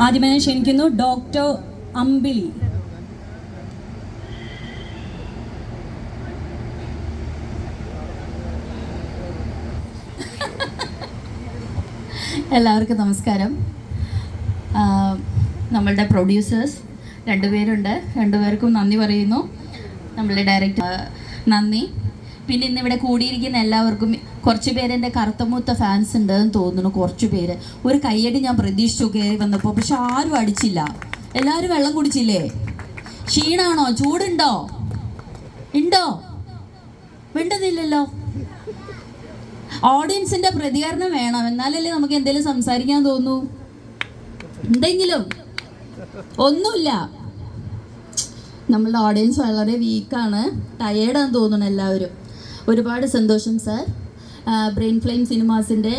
ആദ്യമായി ക്ഷണിക്കുന്നു ഡോക്ടർ അമ്പിളി. എല്ലാവർക്കും നമസ്കാരം. നമ്മളുടെ പ്രൊഡ്യൂസേഴ്സ് രണ്ടുപേരുണ്ട്. രണ്ടുപേർക്കും നന്ദി പറയുന്നു. നമ്മളുടെ ഡയറക്ടർ നന്ദി. പിന്നെ ഇന്ന് ഇവിടെ കൂടിയിരിക്കുന്ന എല്ലാവർക്കും കുറച്ച് പേര് എന്റെ കറുത്തമൂത്ത ഫാൻസ് ഉണ്ടെന്ന് തോന്നുന്നു കുറച്ച് പേര്. ഒരു കയ്യടി ഞാൻ പ്രതീക്ഷിച്ചു കയറി വന്നപ്പോൾ പക്ഷെ ആരും അടിച്ചില്ല. എല്ലാവരും വെള്ളം കുടിച്ചില്ലേ? ക്ഷീണാണോ? ചൂടുണ്ടോ? ഉണ്ടോ? വേണ്ടതില്ലല്ലോ ഓഡിയൻസിന്റെ പ്രതികരണം വേണം. എന്നാലല്ലേ നമുക്ക് എന്തെങ്കിലും സംസാരിക്കാൻ തോന്നൂ. എന്തെങ്കിലും? ഒന്നുമില്ല. നമ്മളുടെ ഓഡിയൻസ് വളരെ വീക്കാണ് ടയേർഡാന്ന് തോന്നുന്നു എല്ലാവരും. ഒരുപാട് സന്തോഷം സാർ ബ്രെയിൻ ഫ്ലെയിം സിനിമാസിന്റെ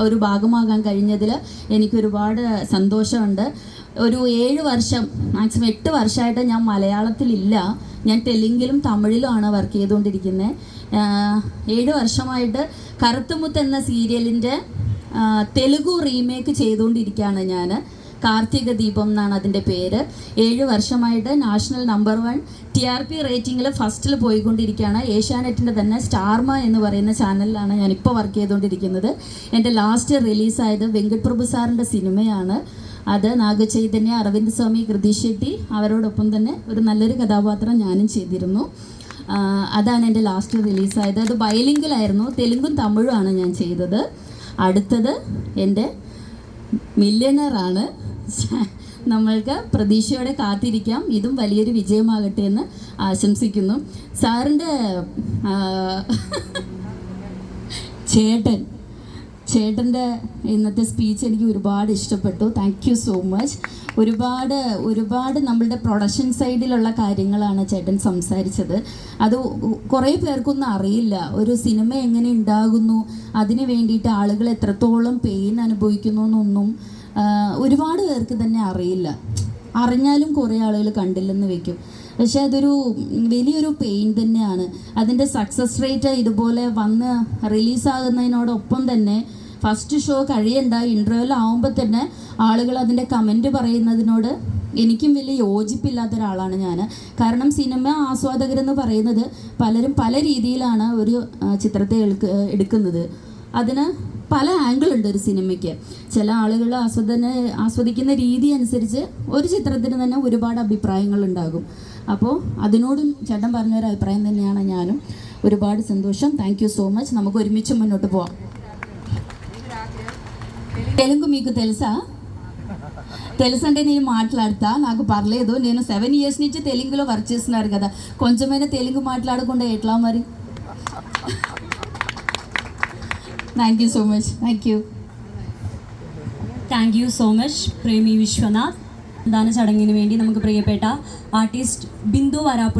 ഒരു ഭാഗമാകാൻ കഴിഞ്ഞതിൽ എനിക്കൊരുപാട് സന്തോഷമുണ്ട്. ഒരു ഏഴ് വർഷം മാക്സിമം എട്ട് വർഷമായിട്ട് ഞാൻ മലയാളത്തിലില്ല. ഞാൻ തെലുങ്കിലും തമിഴിലുമാണ് വർക്ക് ചെയ്തുകൊണ്ടിരിക്കുന്നത് ഏഴ് വർഷമായിട്ട് കറുത്തുമുത്ത് എന്ന സീരിയലിന്റെ തെലുഗു റീമേക്ക് ചെയ്തുകൊണ്ടിരിക്കുകയാണ് ഞാൻ കാർത്തിക ദീപം എന്നാണ് അതിന്റെ പേര്. ഏഴ് വർഷമായിട്ട് national number one T R P റേറ്റിംഗിൽ ഫസ്റ്റിൽ പോയിക്കൊണ്ടിരിക്കുകയാണ്. ഏഷ്യാനെറ്റിന്റെ തന്നെ സ്റ്റാർമ എന്ന് പറയുന്ന ചാനലിലാണ് ഞാൻ ഇപ്പോൾ വർക്ക് ചെയ്തുകൊണ്ടിരിക്കുന്നത്. എന്റെ ലാസ്റ്റ് റിലീസായത് വെങ്കട് പ്രഭു സാറിന്റെ സിനിമയാണ്. അത് നാഗചൈതന്യ അരവിന്ദ് സ്വാമി കൃതീഷ് ഷെട്ടി അവരോടൊപ്പം തന്നെ ഒരു നല്ലൊരു കഥാപാത്രം ഞാനും ചെയ്തിരുന്നു. അതാണ് എന്റെ ലാസ്റ്റ് റിലീസായത്. അത് ബയലിംഗിലായിരുന്നു. തെലുങ്കും തമിഴുമാണ് ഞാൻ ചെയ്തത്. അടുത്തത് എന്റെ മില്യണറാണ് നമ്മൾക്ക് പ്രതീക്ഷയോടെ കാത്തിരിക്കാം. ഇതും വലിയൊരു വിജയമാകട്ടെ എന്ന് ആശംസിക്കുന്നു. സാറിന്റെ ചേട്ടൻ ചേട്ടന്റെ ഇന്നത്തെ സ്പീച്ച് എനിക്ക് ഒരുപാട് ഇഷ്ടപ്പെട്ടു. താങ്ക് യു സോ മച്ച് ഒരുപാട് ഒരുപാട് നമ്മളുടെ പ്രൊഡക്ഷൻ സൈഡിലുള്ള കാര്യങ്ങളാണ് ചേട്ടൻ സംസാരിച്ചത്. അത് കുറേ പേർക്കൊന്നും അറിയില്ല. ഒരു സിനിമ എങ്ങനെ ഉണ്ടാകുന്നു? അതിന് വേണ്ടിയിട്ട് ആളുകൾ എത്രത്തോളം പെയിൻ അനുഭവിക്കുന്നു എന്നൊന്നും ഒരുപാട് പേർക്ക് തന്നെ അറിയില്ല. അറിഞ്ഞാലും കുറേ ആളുകൾ കണ്ടില്ലെന്ന് വെക്കും. പക്ഷെ അതൊരു വലിയൊരു പെയിൻ തന്നെയാണ്. അതിന്റെ സക്സസ് റേറ്റ് ഇതുപോലെ വന്ന് റിലീസാകുന്നതിനോടൊപ്പം തന്നെ ഫസ്റ്റ് ഷോ കഴിയണ്ട ഇന്റർവ്യൂൽ ആവുമ്പോൾ തന്നെ ആളുകൾ അതിന്റെ കമന്റ് പറയുന്നതിനോട് എനിക്കും വലിയ യോജിപ്പില്ലാത്ത ഒരാളാണ് ഞാൻ. കാരണം സിനിമ ആസ്വാദകരെന്ന് പറയുന്നത് പലരും പല രീതിയിലാണ് ഒരു ചിത്രത്തെ എടുക്കുന്നത്. അതിന് പല ആംഗിൾ ഉണ്ട് ഒരു സിനിമയ്ക്ക്. ചില ആളുകൾ ആസ്വദന ആസ്വദിക്കുന്ന രീതി അനുസരിച്ച് ഒരു ചിത്രത്തിന് തന്നെ ഒരുപാട് അഭിപ്രായങ്ങൾ ഉണ്ടാകും. അപ്പോൾ അതിനോടും ചേട്ടൻ പറഞ്ഞൊരു അഭിപ്രായം തന്നെയാണ് ഞാനും. ഒരുപാട് സന്തോഷം. താങ്ക് സോ മച്ച് നമുക്ക് ഒരുമിച്ച് മുന്നോട്ട് പോവാം. తెలుగు మీకు తెలుసా తెలుసంటే నేను మాట్లాడతా నాకు పర్లేదు నేను సెవెన్ ఇయర్స్ నుంచి తెలుగులో వర్క్ చేస్తున్నారు కదా. కొంచెమైనా తెలుగు మాట్లాడకుండా ఎట్లా మరి thank you so much thank you thank you so much Premi Vishwanath ദാന ചടങ്ങിന് വേണ്ടി നമുക്ക് പ്രിയപ്പെട്ട ആർട്ടിസ്റ്റ് ബിന്ദു വരാപ്പുഴ